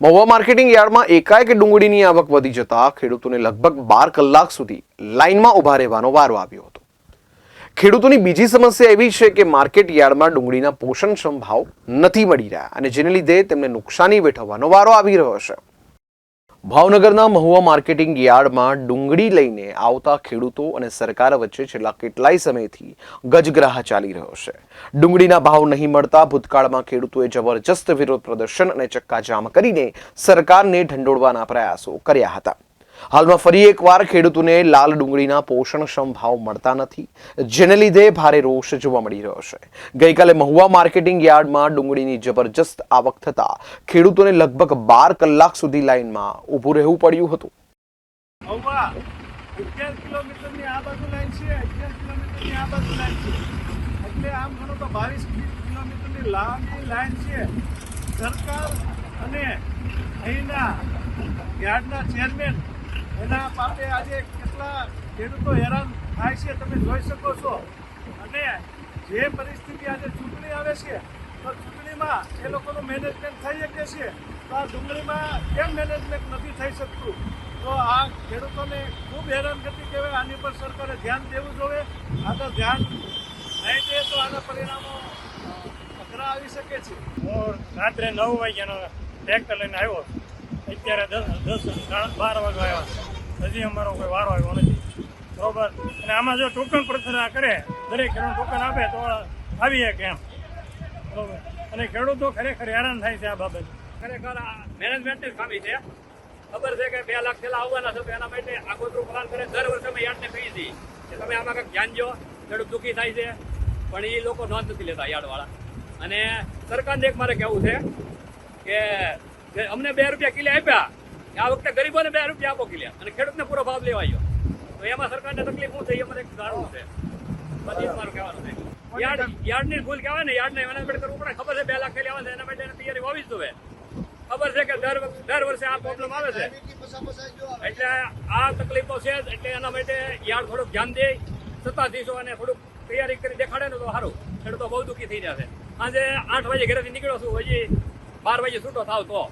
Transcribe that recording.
Mahuva marketing યાર્ડમાં એકાએક ડુંગળીની આવક વધી જતા ખેડૂતોને લગભગ બાર કલાક સુધી લાઇનમાં ઊભા રહેવાનો વારો આવ્યો હતો. ખેડૂતોની બીજી સમસ્યા એવી છે કે માર્કેટ યાર્ડમાં ડુંગળીના પોષણક્ષમ ભાવ નથી મળી રહ્યા અને જેને લીધે તેમને નુકસાની વેઠવવાનો વારો આવી રહ્યો છે. ભાવનગરના મહુવા માર્કેટિંગ યાર્ડમાં ડુંગળી લઈને આવતા ખેડૂતો અને સરકાર વચ્ચે છેલ્લા કેટલાય સમયથી ગજગ્રાહ ચાલી રહ્યો છે. ડુંગળીના ભાવ નહીં મળતા ભૂતકાળમાં ખેડૂતોએ જબરજસ્ત વિરોધ પ્રદર્શન અને ચક્કાજામ કરીને સરકારને ઢંઢોળવાના પ્રયાસો કર્યા હતા. હાલમાં ફરી એકવાર ખેડૂતોને લાલ ડુંગળીના પોષણક્ષમ ભાવ મળતા નથી, જેને લીધે ભારે રોષ જોવા મળી રહ્યો છે. ગઈકાલે મહુવા માર્કેટિંગ યાર્ડમાં ડુંગળીની જબરજસ્ત આવક થતા ખેડૂતોને લગભગ બાર કલાક સુધી લાઇનમાં ઊભું રહેવું પડ્યું હતું. સરકાર અને અહીંના યાર્ડના ચેરમેન એના પાસે આજે કેટલા ખેડૂતો હેરાન થાય છે તમે જોઈ શકો છો. અને જે પરિસ્થિતિ આજે ચૂંટણી આવે છે, તો ચૂંટણીમાં એ લોકોનું મેનેજમેન્ટ થઈ શકે છે. તો આ ડુંગળીમાં કેમ મેનેજમેન્ટ નથી થઈ શકતું? તો આ ખેડૂતોને ખૂબ હેરાનગતિ કહેવાય, આની પર સરકારે ધ્યાન દેવું જોઈએ. આ તો ધ્યાન નહીં દે તો આના પરિણામો અઘરા આવી શકે છે. હું રાત્રે નવ વાગ્યાનો ટ્રેક્ટર લઈને આવ્યો. અત્યારે દસ દસ, બાર વાગે આવ્યા. હજી અમારો કોઈ વારો આવ્યો નથી. બરોબર? અને આમાં જો ટોકન પ્રક્રિયા કરે, દરેક ખેડૂત ટોકન આપે તો આવી શકે એમ. બરોબર? અને ખેડૂતો ખરેખર હેરાન થાય છે આ બાબતે. ખરેખર મેનેજમેન્ટની જ ખામી છે. ખબર છે કે બે લાખ થેલા આવવાના છે તો એના માટે આગોતરું પ્લાન કરે. દર વર્ષે અમે યાર્ડને કહી છીએ કે તમે આમાં કંઈક ધ્યાન દો ખેડૂત દુઃખી થાય છે, પણ એ લોકો નોંધ નથી લેતા યાર્ડવાળા. અને સરકારને એક મારે કહેવું છે કે જે અમને બે રૂપિયા કિલે આપ્યા આ વખતે ગરીબોને બે રૂપિયા આપો કિલ્યા અને ખેડૂતને પૂરો ભાવ લેવાયો તો એમાં સરકારને તકલીફ શું થઈ? એ મને છે. પછી મારું કહેવાનું છે. યાર્ડ યાર્ડની ભૂલ કહેવાય ને, યાર્ડને મેનેજમેન્ટ કરવું પડે ખબર છે બે લાખ થેલી આવે એના માટે તૈયારી હોવી જ ખબર છે કે દર દર વર્ષે આ પ્રોબ્લેમ આવે છે. એટલે આ તકલીફો છે એટલે એના માટે યાર્ડ થોડુંક ધ્યાન દે. સત્તાધીશો અને થોડુંક તૈયારી કરી દેખાડે ને તો સારું. ખેડૂતો બહુ દુઃખી થઈ જશે આજે આઠ વાગે ઘરેથી નીકળ્યો છું, હજી બાર વાગે છૂટો થાવ તો.